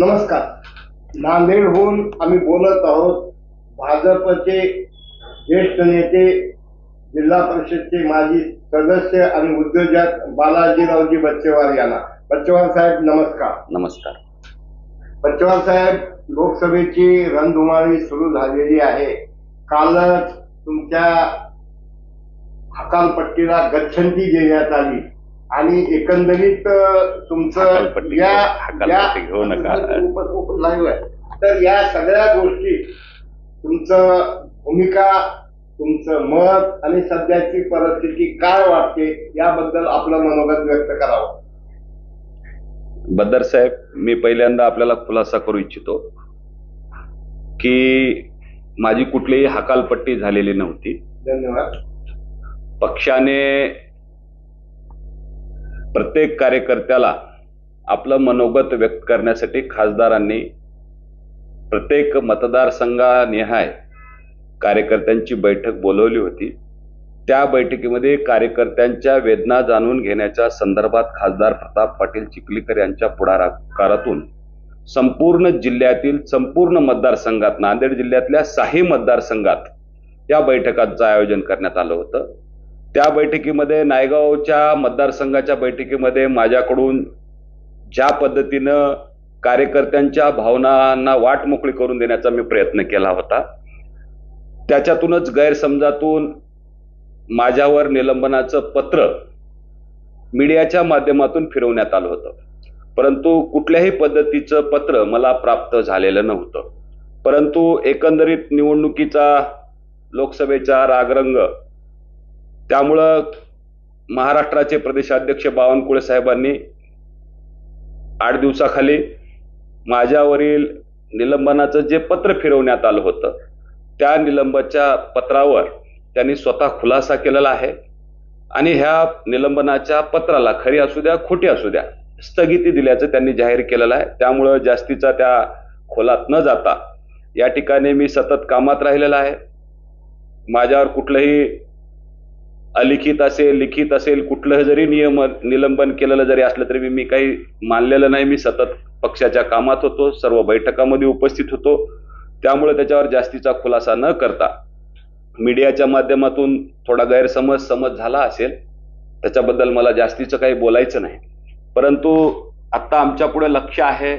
नमस्कार. नांदेडहून आम्ही बोलत आहोत भाजपचे ज्येष्ठ नेते जिल्हा परिषदचे माजी सदस्य आणि उद्योजक बालाजीरावजी बच्चेवार यांना. बच्चेवार साहेब नमस्कार. नमस्कार. बच्चेवार साहेब लोकसभेची रणधुमाळी सुरू झालेली आहे. कालच तुमच्या हकालपट्टीला गच्छंती देण्यात आली. आणि एकंदरीत तुमचं या घेऊ- नका. live आहे. तर या सगळ्या गोष्टी तुमचं भूमिका तुमचं मत आणि सध्याची परिस्थिती काय वाटते याबद्दल आपलं मनोगत व्यक्त करावं बद्दर साहेब मी पहिल्यांदा आपल्याला खुलासा करू इच्छितो की माझी कुठलीही हकालपट्टी झालेली नव्हती धन्यवाद पक्षाने प्रत्येक कार्यकर्त्याला आपलं मनोगत व्यक्त करण्यासाठी खासदारांनी प्रत्येक मतदारसंघानिहाय कार्यकर्त्यांची बैठक बोलवली होती. त्या बैठकीमध्ये कार्यकर्त्यांच्या वेदना जाणून घेण्याच्या संदर्भात खासदार प्रताप पाटील चिखलीकर यांच्या पुढाकारातून संपूर्ण जिल्ह्यातील संपूर्ण मतदारसंघात नांदेड जिल्ह्यातल्या साही मतदारसंघात या बैठकांचं आयोजन करण्यात आलं होतं. त्या बैठकीमध्ये नायगावच्या मतदारसंघाच्या बैठकीमध्ये माझ्याकडून ज्या पद्धतीनं कार्यकर्त्यांच्या भावनांना वाट मोकळी करून देण्याचा मी प्रयत्न केला होता त्याच्यातूनच गैरसमजातून माझ्यावर निलंबनाचं पत्र मीडियाच्या माध्यमातून फिरवण्यात आलं होतं. परंतु कुठल्याही पद्धतीचं पत्र मला प्राप्त झालेलं नव्हतं. परंतु एकंदरीत निवडणुकीचा लोकसभेचा रागरंग त्यामुळं महाराष्ट्राचे प्रदेशाध्यक्ष बावनकुळे साहेबांनी आठ दिवसाखाली माझ्यावरील निलंबनाचं जे पत्र फिरवण्यात आलं होतं त्या निलंबनाच्या पत्रावर त्यांनी स्वतः खुलासा केलेला आहे. आणि ह्या निलंबनाच्या पत्राला खरी असू द्या खोटी असू द्या स्थगिती दिल्याचं त्यांनी जाहीर केलेलं आहे. त्यामुळं जास्तीचा त्या खोलात न जाता या ठिकाणी मी सतत कामात राहिलेला आहे. माझ्यावर कुठलंही अलिखित असेल लिखित असेल कुठलं जरी नियम निलंबन केलेलं जरी असलं तरी मी- मी काही मानलेलं नाही. मी सतत पक्षाच्या कामात होतो सर्व बैठकामध्ये उपस्थित होतो. त्यामुळे त्याच्यावर जास्तीचा खुलासा न करता मीडियाच्या माध्यमातून थोडा गैरसमज समज झाला असेल त्याच्याबद्दल मला जास्तीचं काही बोलायचं नाही. परंतु आत्ता आमच्या पुढे लक्ष आहे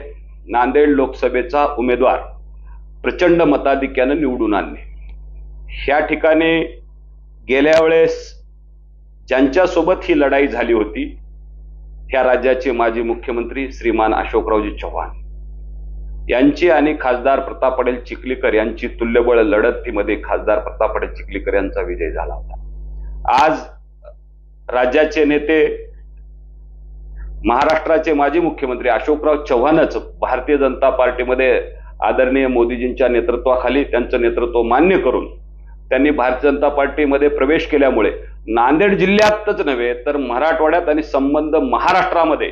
नांदेड लोकसभेचा उमेदवार प्रचंड मताधिक्यानं निवडून आणणे. ह्या ठिकाणी गेल्या वेळेस ज्यांच्यासोबत ही लढाई झाली होती ह्या राज्याचे माजी मुख्यमंत्री श्रीमान अशोकरावजी चव्हाण. यांची आणि खासदार प्रताप पटेल चिखलीकर यांची तुल्यबळ लढतीमध्ये खासदार प्रताप पटेल चिखलीकर यांचा विजय झाला होता. आज राज्याचे नेते महाराष्ट्राचे माजी मुख्यमंत्री अशोकराव चव्हाणच भारतीय जनता पार्टीमध्ये आदरणीय मोदीजींच्या नेतृत्वाखाली त्यांचं नेतृत्व मान्य करून त्यांनी भारतीय जनता पार्टीमध्ये प्रवेश केल्यामुळे नांदेड जिल्ह्यातच नव्हे तर मराठवाड्यात आणि संबंध महाराष्ट्रामध्ये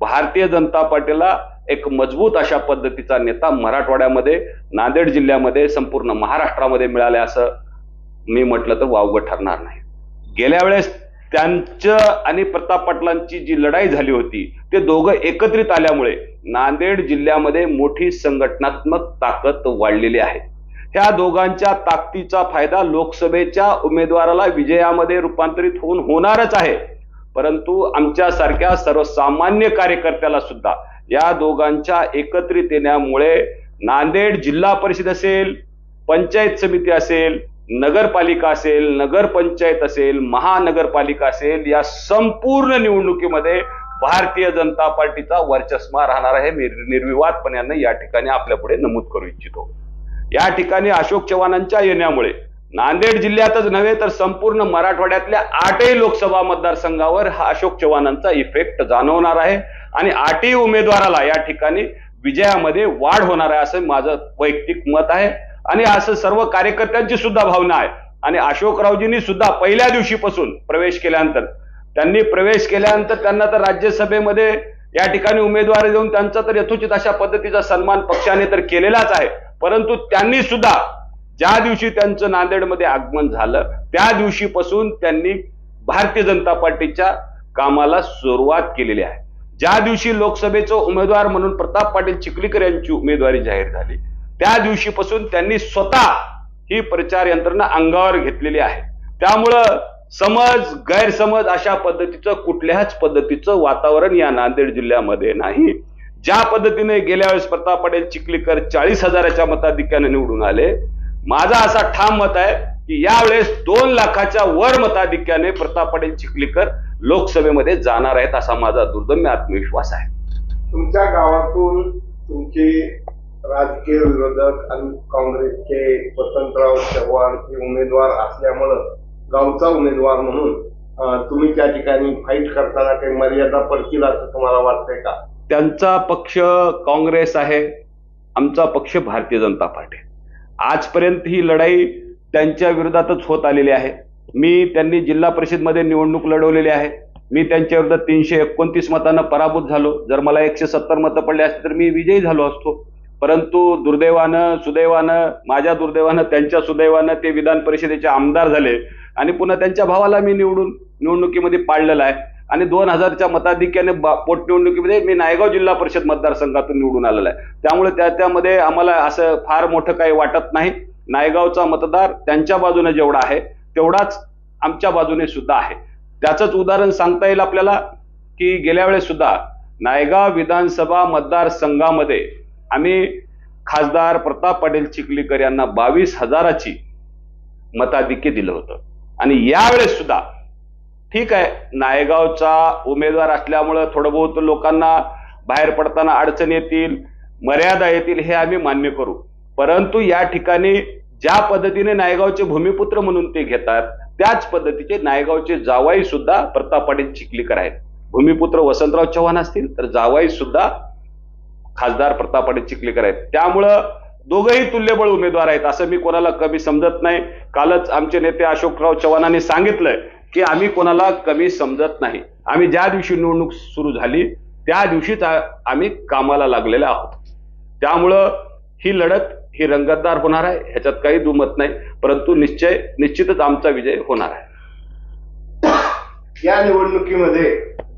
भारतीय जनता पार्टीला एक मजबूत अशा पद्धतीचा नेता मराठवाड्यामध्ये नांदेड जिल्ह्यामध्ये संपूर्ण महाराष्ट्रामध्ये मिळाले असं मी म्हटलं तर वावगं ठरणार नाही. गेल्या वेळेस त्यांचं आणि प्रताप पाटलांची जी लढाई झाली होती ते दोघं एकत्रित आल्यामुळे नांदेड जिल्ह्यामध्ये मोठी संघटनात्मक ताकद वाढलेली आहे. त्या दोघांच्या ताकदीचा फायदा लोकसभेच्या उमेदवाराला विजयामध्ये रूपांतरित होऊन होणारच आहे. परंतु आमच्यासारख्या सर्वसामान्य कार्यकर्त्याला सुद्धा या दोघांच्या एकत्रित येण्यामुळे नांदेड जिल्हा परिषद असेल पंचायत समिती असेल नगरपालिका असेल नगरपंचायत असेल महानगरपालिका असेल या संपूर्ण निवडणुकीमध्ये भारतीय जनता पार्टीचा वर्चस्मा राहणार आहे. मी निर्विवादपणे या ठिकाणी आपल्यापुढे नमूद करू इच्छितो. या ठिकाणी अशोक चव्हाणांच्या येण्यामुळे. नांदेड जिल्ह्यातच नव्हे तर संपूर्ण मराठवाड्यातल्या आठही लोकसभा मतदारसंघावर हा अशोक चव्हाणांचा इफेक्ट जाणवणार आहे. आणि आठही उमेदवाराला या ठिकाणी विजयामध्ये वाढ होणार आहे असं माझं वैयक्तिक मत आहे. आणि असं सर्व कार्यकर्त्यांची सुद्धा भावना आहे. आणि अशोकरावजींनी सुद्धा पहिल्या दिवशीपासून प्रवेश केल्यानंतर त्यांनी प्रवेश केल्यानंतर त्यांना तर राज्यसभेमध्ये या ठिकाणी उमेदवारी देऊन त्यांचा तर यथोचित अशा पद्धतीचा सन्मान पक्षाने तर केलेलाच आहे. परंतु त्यांनी सुद्धा ज्या दिवशी त्यांचं नांदेडमध्ये आगमन झालं त्या दिवशीपासून त्यांनी भारतीय जनता पार्टीच्या कामाला सुरुवात केलेली आहे. ज्या दिवशी लोकसभेचं उमेदवार म्हणून प्रताप पाटील चिखलीकर यांची उमेदवारी जाहीर झाली त्या दिवशीपासून त्यांनी स्वतः ही प्रचार यंत्रणा अंगावर घेतलेली आहे. त्यामुळं समज गैरसमज अशा पद्धतीचं कुठल्याच पद्धतीचं वातावरण या नांदेड जिल्ह्यामध्ये नाही. ज्या पद्धतीने गेल्या वेळेस प्रताप पाटील चिखलीकर चाळीस हजाराच्या मताधिक्याने निवडून आले माझा असा ठाम मत आहे की यावेळेस दोन लाखाच्या वर मताधिक्याने प्रताप पाटील चिखलीकर लोकसभेमध्ये जाणार आहेत असा माझा दुर्दम्य आत्मविश्वास आहे. तुमच्या गावातून तुमचे राजकीय विरोधक आणि काँग्रेसचे वसंतराव चव्हाण हे उमेदवार असल्यामुळं गावचा उमेदवार म्हणून तुम्ही त्या ठिकाणी फाईट करताना काही मर्यादा पडतील असं तुम्हाला वाटतंय का? त्यांचा पक्ष काँग्रेस आहे आमचा पक्ष भारतीय जनता पार्टी आजपर्यंत ही लढाई त्यांच्या विरोधातच होत आलेली आहे. मी त्यांनी जिल्हा परिषदमध्ये निवडणूक लढवलेली आहे. मी त्यांच्या विरोधात तीनशे एकोणतीस मतांना पराभूत झालो. जर मला एकशे सत्तर मतं पडले असते तर मी विजयी झालो असतो. परंतु दुर्दैवानं सुदैवानं माझ्या दुर्दैवानं त्यांच्या सुदैवानं ते विधान परिषदेचे आमदार झाले आणि पुन्हा त्यांच्या भावाला मी निवडून निवडणुकीमध्ये पाडलेला आहे. आणि दोन हजारच्या मताधिक्याने पोटनिवडणुकीमध्ये मी नायगाव जिल्हा परिषद मतदारसंघातून निवडून आलेला आहे. त्यामुळे त्या त्यामध्ये आम्हाला असं फार मोठं काही वाटत नाही. नायगावचा मतदार त्यांच्या बाजूने जेवढा आहे तेवढाच आमच्या बाजूने सुद्धा आहे. त्याचंच उदाहरण सांगता येईल आपल्याला की गेल्या वेळेस सुद्धा नायगाव विधानसभा मतदारसंघामध्ये आम्ही खासदार प्रताप पाटील चिखलीकर यांना बावीस हजाराची मताधिक्य दिलं होतं. आणि यावेळेस सुद्धा ठीक आहे. नायगावचा उमेदवार असल्यामुळं थोडं बहुत लोकांना बाहेर पडताना अडचण येतील मर्यादा येतील हे आम्ही मान्य करू. परंतु या ठिकाणी ज्या पद्धतीने नायगावचे भूमिपुत्र म्हणून ते घेतात त्याच पद्धतीचे नायगावचे जावाई सुद्धा प्रताप पाटील चिखलीकर आहेत. भूमिपुत्र वसंतराव चव्हाण असतील तर जावाई सुद्धा खासदार प्रताप पाटील चिखलीकर आहेत. त्यामुळं दोघंही तुल्यबळ उमेदवार आहेत असं मी कोणाला कमी समजत नाही. कालच आमचे नेते अशोकराव चव्हाणांनी सांगितलंय की आम्ही कोणाला कमी समजत नाही. आम्ही ज्या दिवशी निवडणूक सुरू झाली त्या दिवशीच आम्ही कामाला लागलेले आहोत. त्यामुळं ही लढत ही रंगतदार होणार आहे ह्याच्यात काही दुमत नाही परंतु निश्चय निश्चितच आमचा विजय होणार आहे. या निवडणुकीमध्ये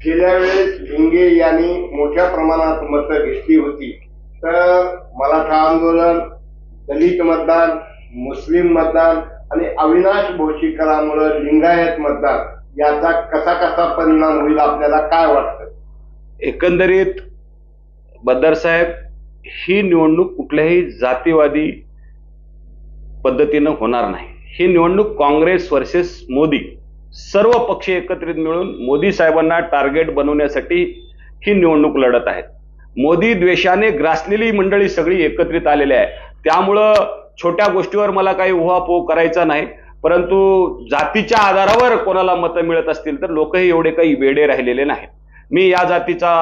गेल्या वेळेस भिंगे यांनी मोठ्या प्रमाणात मतं घेतली होती. तर मराठा आंदोलन दलित मतदान मुस्लिम मतदान आणि अविनाश भोशीकरांमुळे लिंगायत मतदार याचा कसा कसा परिणाम होईल आपल्याला काय वाटतं? एकंदरीत बद्दर साहेब ही निवडणूक कुठल्याही जातीवादी पद्धतीनं होणार नाही. ही निवडणूक काँग्रेस वर्सेस मोदी सर्व पक्ष एकत्रित मिळून मोदी साहेबांना टार्गेट बनवण्यासाठी ही निवडणूक लढत आहेत. मोदी द्वेषाने ग्रासलेली मंडळी सगळी एकत्रित आलेली आहे. त्यामुळं छोट्या गोष्टीवर मला काही उहापोह करायचा नाही परंतु जातीच्या आधारावर कोणाला मतं मिळत असतील तर लोकही एवढे काही वेडे राहिलेले नाहीत. मी या जातीचा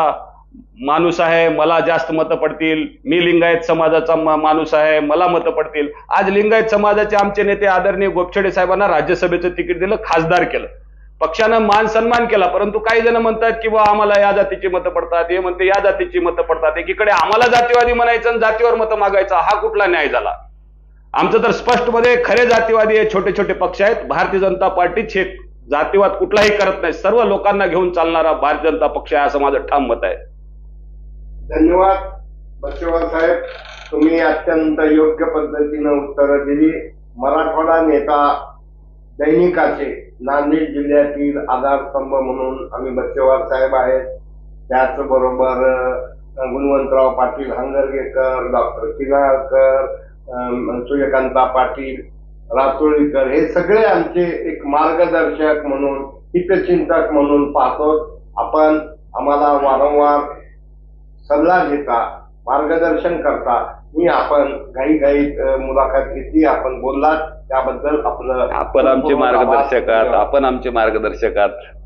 माणूस आहे मला जास्त मतं पडतील. मी लिंगायत समाजाचा माणूस आहे मला मतं पडतील. आज लिंगायत समाजाचे आमचे नेते आदरणीय गोपछडे साहेबांना राज्यसभेचं तिकीट दिलं खासदार केलं. पक्षानं मान सन्मान केला परंतु काही जण म्हणतात की बा आम्हाला या जातीची मतं पडतात हे म्हणते या जातीची मतं पडतात. एकीकडे आम्हाला जातीवादी म्हणायचं आणि जातीवर मतं मागायचं. हा कुठला न्याय झाला? आमचं तर स्पष्टमध्ये खरे जातीवादी हे छोटे छोटे पक्ष आहेत. भारतीय जनता पार्टीच हे जातीवाद कुठलाही करत नाही. सर्व लोकांना घेऊन चालणारा भारतीय जनता पक्ष आहे असं माझं ठाम मत आहे. धन्यवाद. बच्चेवार साहेब तुम्ही अत्यंत योग्य पद्धतीनं उत्तरं दिली. मराठवाडा नेता दैनिकाचे नांदेड जिल्ह्यातील आधारस्तंभ म्हणून आम्ही बच्चेवार साहेब आहेत. त्याचबरोबर गुणवंतराव पाटील हंगरगेकर डॉक्टर किनाळकर सूर्यकांता पाटील रातोळीकर हे सगळे आमचे एक मार्गदर्शक म्हणून हितचिंतक म्हणून पाहतो. आपण आम्हाला वारंवार सल्ला घेता मार्गदर्शन करता. मी आपण घाई घाई मुलाखत घेतली आपण बोललात. त्याबद्दल आपलं आपण आमचे मार्गदर्शक आहात. आपण आमचे मार्गदर्शक आहात.